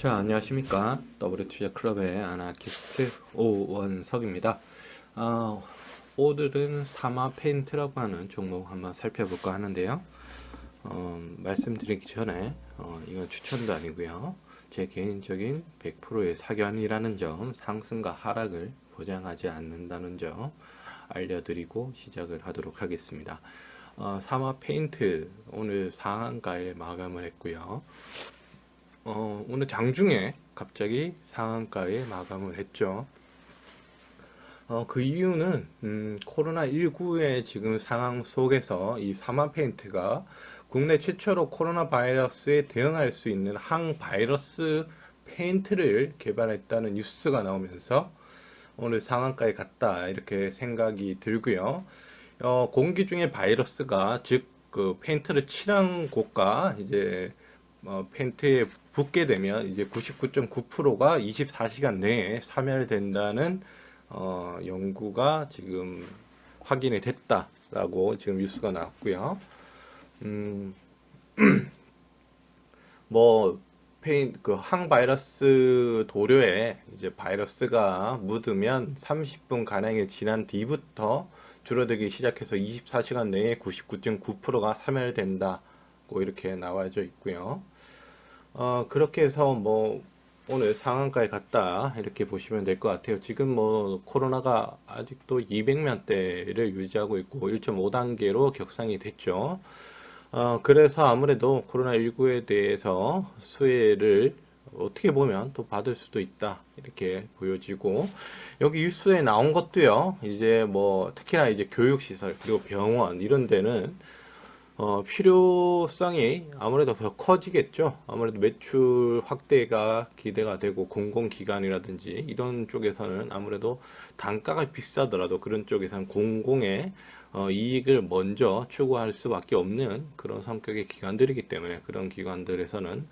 자, 안녕하십니까. 더블 투자 클럽의 아나키스트 오원석입니다. 아, 오늘은 사마 페인트라고 하는 종목 한번 살펴볼까 하는데요. 어, 말씀드리기 전에, 어, 이건 추천도 아니고요. 제 개인적인 100%의 사견이라는 점, 상승과 하락을 보장하지 않는다는 점 알려드리고 시작을 하도록 하겠습니다. 어, 사마 페인트 오늘 상한가에 마감을 했고요. 어, 오늘 장중에 갑자기 상한가에 마감을 했죠. 어, 그 이유는 음, 코로나19의 지금 상황 속에서 이 사마 페인트가 국내 최초로 코로나 바이러스에 대응할 수 있는 항바이러스 페인트를 개발했다는 뉴스가 나오면서 오늘 상한가에 갔다 이렇게 생각이 들고요. 어, 공기 중에 바이러스가 즉 그 페인트를 칠한 곳과 이제 어, 페인트에 붙게 되면 이제 99.9%가 24시간 내에 사멸된다는 어, 연구가 지금 확인이 됐다라고 지금 뉴스가 나왔고요. 음, 뭐 페인 그 항바이러스 도료에 이제 바이러스가 묻으면 30분 가량이 지난 뒤부터 줄어들기 시작해서 24시간 내에 99.9%가 사멸된다고 이렇게 나와져 있고요. 어, 그렇게 해서 뭐 오늘 상한가에 갔다 이렇게 보시면 될 것 같아요. 지금 뭐 코로나가 아직도 200명대를 유지하고 있고 1.5단계로 격상이 됐죠. 어, 그래서 아무래도 코로나19에 대해서 수혜를 어떻게 보면 또 받을 수도 있다 이렇게 보여지고 여기 뉴스에 나온 것도요 이제 뭐 특히나 이제 교육시설 그리고 병원 이런 데는 어, 필요성이 아무래도 더 커지겠죠. 아무래도 매출 확대가 기대가 되고 공공기관이라든지 이런 쪽에서는 아무래도 단가가 비싸더라도 그런 쪽에서는 공공의 어, 이익을 먼저 추구할 수밖에 없는 그런 성격의 기관들이기 때문에 그런 기관들에서는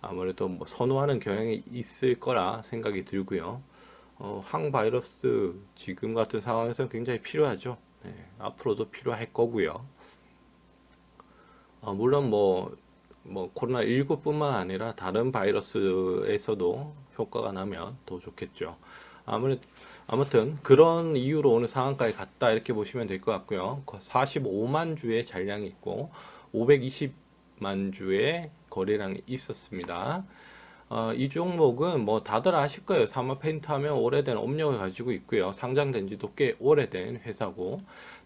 아무래도 뭐 선호하는 경향이 있을 거라 생각이 들고요. 어, 항바이러스 지금 같은 상황에서 굉장히 필요하죠. 네, 앞으로도 필요할 거고요. 어, 물론 뭐, 뭐 코로나19뿐만 아니라 다른 바이러스에서도 효과가 나면 더 좋겠죠. 아무래도 아무튼 그런 이유로 오늘 상한가에 갔다 이렇게 보시면 될 것 같고요. 45만 주의 잔량이 있고 520만 주의 거래량이 있었습니다. 어, 이 종목은 뭐 다들 아실 거예요. 사마 페인트 하면 오래된 업력을 가지고 있고요. 상장된 지도 꽤 오래된 회사고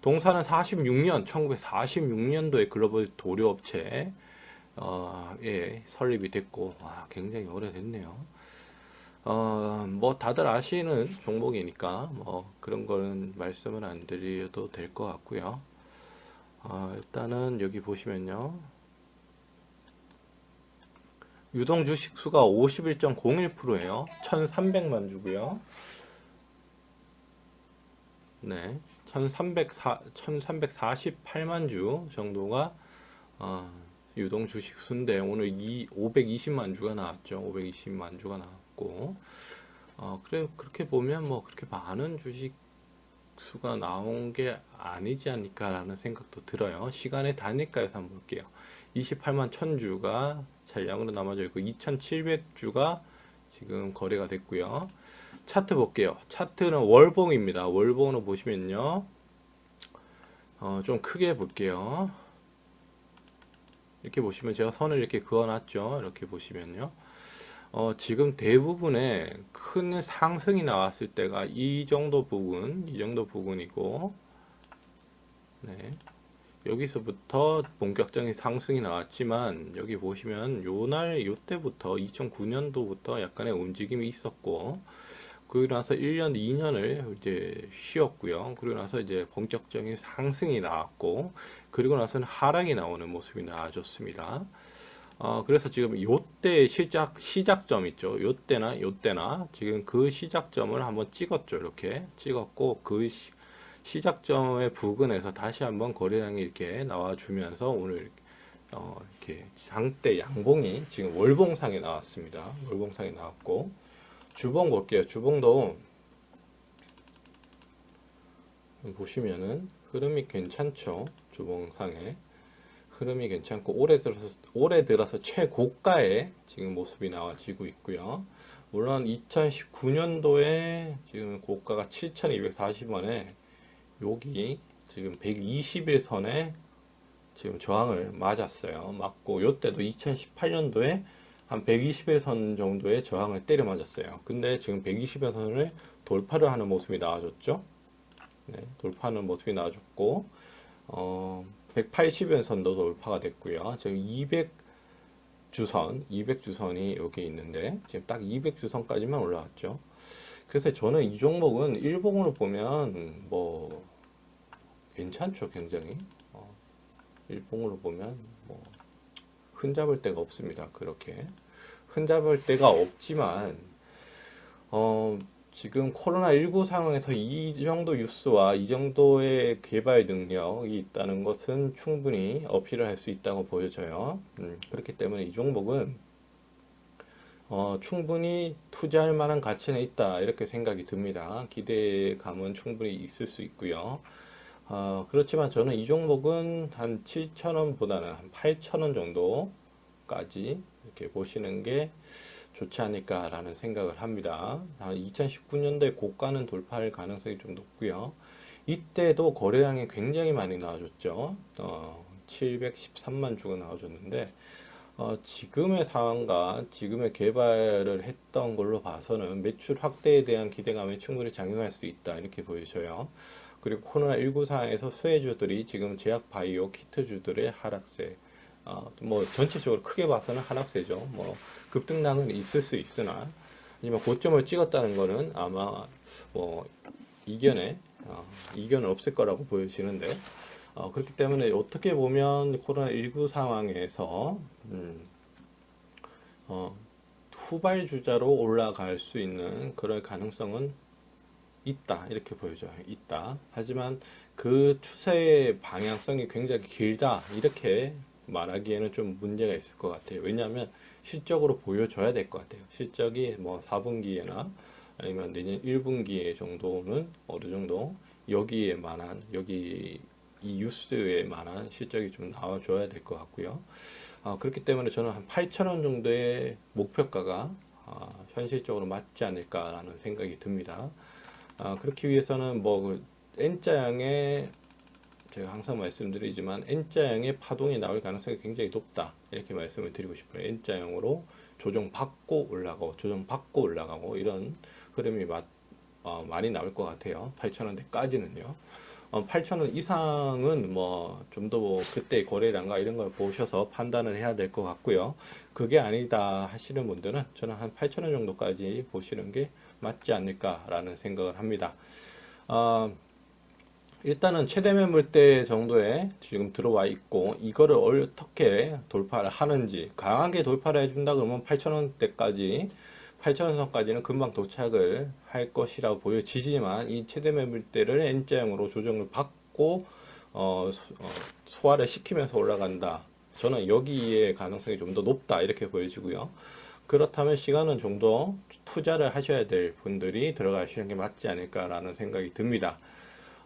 동사는 46년 1946년도에 글로벌 도료업체 어, 예, 설립이 됐고 와, 굉장히 오래됐네요. 어, 뭐 다들 아시는 종목이니까 뭐 그런 거는 말씀을 안 드려도 될 것 같고요. 어, 일단은 여기 보시면요. 유동 주식 수가 51.01%예요. 1,300만 주고요. 네. 1,304, 1,348만 주 정도가 어, 유동 주식 수인데 오늘 이 520만 주가 나왔죠. 520만 주가 나왔고 어, 그래 그렇게 보면 뭐 그렇게 많은 주식 수가 나온 게 아니지 않을까라는 생각도 들어요. 시간의 단위가에서 한번 볼게요. 28만 1000주가 잔량으로 남아져 있고 2700주가 지금 거래가 됐고요. 차트 볼게요. 차트는 월봉입니다. 월봉으로 보시면요. 어, 좀 크게 볼게요. 이렇게 보시면 제가 선을 이렇게 그어놨죠. 이렇게 보시면요. 어, 지금 대부분의 큰 상승이 나왔을 때가 이 정도 부분, 이 정도 부분이고, 네. 여기서부터 본격적인 상승이 나왔지만 여기 보시면 요날 요때부터 2009년도부터 약간의 움직임이 있었고 그리고 나서 1년, 2년을 이제 쉬었고요. 그리고 나서 이제 본격적인 상승이 나왔고 그리고 나서는 하락이 나오는 모습이 나와줬습니다. 어, 그래서 지금 요때 시작 시작점 있죠. 요때나 요때나 지금 그 시작점을 한번 찍었죠. 이렇게 찍었고 그 시, 시작점의 부근에서 다시 한번 거래량이 이렇게 나와주면서 오늘 어, 이렇게 장대 양봉이 지금 월봉상에 나왔습니다. 월봉상에 나왔고 주봉 볼게요. 주봉도 보시면은 흐름이 괜찮죠. 주봉상에 흐름이 괜찮고 올해 들어서 올해 들어서 최고가의 지금 모습이 나와지고 있고요. 물론 2019년도에 지금 고가가 7,240원에 여기 지금 120일 선에 지금 저항을 맞았어요. 맞고 요때도 2018년도에 한 120일선 정도의 저항을 때려 맞았어요. 근데 지금 120일선을 돌파를 하는 모습이 나와줬죠. 네, 돌파하는 모습이 나와줬고 어, 180일선도 돌파가 됐고요. 지금 200 주선, 200 주선이 여기 있는데 지금 딱 200 주선까지만 올라왔죠. 그래서 저는 이 종목은 일봉으로 보면 뭐 괜찮죠, 굉장히. 어, 일봉으로 보면 뭐 흠잡을 데가 없습니다. 그렇게 흠잡을 데가 없지만 어, 지금 코로나19 상황에서 이 정도 뉴스와 이 정도의 개발 능력이 있다는 것은 충분히 어필을 할 수 있다고 보여져요. 음, 그렇기 때문에 이 종목은 어, 충분히 투자할 만한 가치는 있다 이렇게 생각이 듭니다. 기대감은 충분히 있을 수 있고요. 어, 그렇지만 저는 이 종목은 한 7,000원보다는 한 8,000원 정도까지 이렇게 보시는 게 좋지 않을까라는 생각을 합니다. 2019년도에 고가는 돌파할 가능성이 좀 높고요. 이때도 거래량이 굉장히 많이 나와줬죠. 어, 713만 주가 나와줬는데 어, 지금의 상황과 지금의 개발을 했던 걸로 봐서는 매출 확대에 대한 기대감이 충분히 작용할 수 있다 이렇게 보여져요. 그리고 코로나19 상황에서 수혜주들이 지금 제약 바이오 키트주들의 하락세, 어, 뭐 전체적으로 크게 봐서는 하락세죠. 뭐 급등락은 있을 수 있으나 하지만 고점을 찍었다는 것은 아마 뭐 이견에 어, 이견은 없을 거라고 보여지는데 어, 그렇기 때문에 어떻게 보면 코로나19 상황에서 음, 어, 후발주자로 올라갈 수 있는 그럴 가능성은 있다. 이렇게 보여져요. 있다. 하지만 그 추세의 방향성이 굉장히 길다. 이렇게 말하기에는 좀 문제가 있을 것 같아요. 왜냐하면 실적으로 보여줘야 될 것 같아요. 실적이 뭐 4분기에나 아니면 내년 1분기에 정도는 어느 정도 여기에 만한 여기 이 뉴스에 만한 실적이 좀 나와줘야 될 것 같고요. 어, 그렇기 때문에 저는 한 8,000원 정도의 목표가가 어, 현실적으로 맞지 않을까라는 생각이 듭니다. 아, 그렇기 위해서는 뭐그 N자형의 제가 항상 말씀드리지만 N자형의 파동이 나올 가능성이 굉장히 높다 이렇게 말씀을 드리고 싶어요. N자형으로 조정받고 올라가고 조정받고 올라가고 이런 흐름이 마, 어, 많이 나올 것 같아요. 8,000원대까지는요. 어, 8,000원 이상은 뭐 좀 더 그때 거래량과 이런 걸 보셔서 판단을 해야 될 것 같고요. 그게 아니다 하시는 분들은 저는 한 8,000원 정도까지 보시는 게 맞지 않을까라는 생각을 합니다. 어, 일단은 최대 매물대 정도에 지금 들어와 있고 이거를 어떻게 돌파를 하는지 강하게 돌파를 해준다 그러면 8,000원대까지 8,000원 선까지는 금방 도착을 할 것이라고 보여지지만 이 최대 매물대를 N자형으로 조정을 받고 어, 어, 소화를 시키면서 올라간다. 저는 여기에 가능성이 좀 더 높다 이렇게 보여지고요. 그렇다면 시간은 좀 더 투자를 하셔야 될 분들이 들어가시는 게 맞지 않을까라는 생각이 듭니다.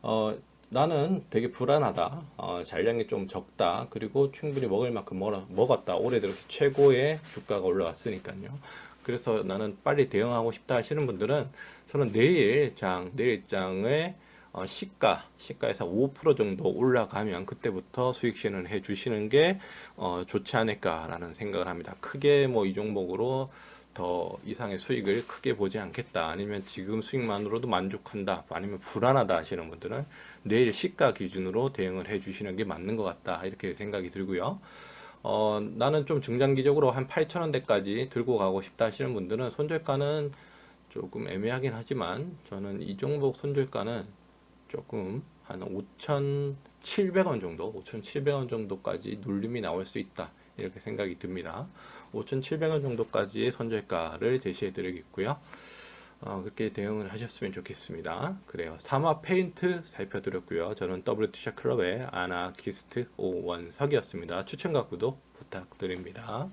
어, 나는 되게 불안하다. 어, 잔량이 좀 적다. 그리고 충분히 먹을 만큼 먹, 먹었다. 올해 들어서 최고의 주가가 올라왔으니까요. 그래서 나는 빨리 대응하고 싶다 하시는 분들은 저는 내일 장, 내일 장의 어, 시가, 시가에서 5% 정도 올라가면 그때부터 수익 실현을 해 주시는 게 어, 좋지 않을까라는 생각을 합니다. 크게 뭐 이 종목으로 더 이상의 수익을 크게 보지 않겠다. 아니면 지금 수익만으로도 만족한다. 아니면 불안하다 하시는 분들은 내일 시가 기준으로 대응을 해 주시는 게 맞는 것 같다. 이렇게 생각이 들고요. 어, 나는 좀 중장기적으로 한 8,000원대까지 들고 가고 싶다 하시는 분들은 손절가는 조금 애매하긴 하지만 저는 이 종목 손절가는 조금 한 5,700원 정도, 5,700원 정도까지 눌림이 나올 수 있다. 이렇게 생각이 듭니다. 5,700원 정도까지의 손절가를 제시해 드리겠고요. 어, 그렇게 대응을 하셨으면 좋겠습니다. 그래요. 사마 페인트 살펴드렸고요. 저는 WTC 클럽의 아나키스트 오원석이었습니다. 추천과 구독 부탁드립니다.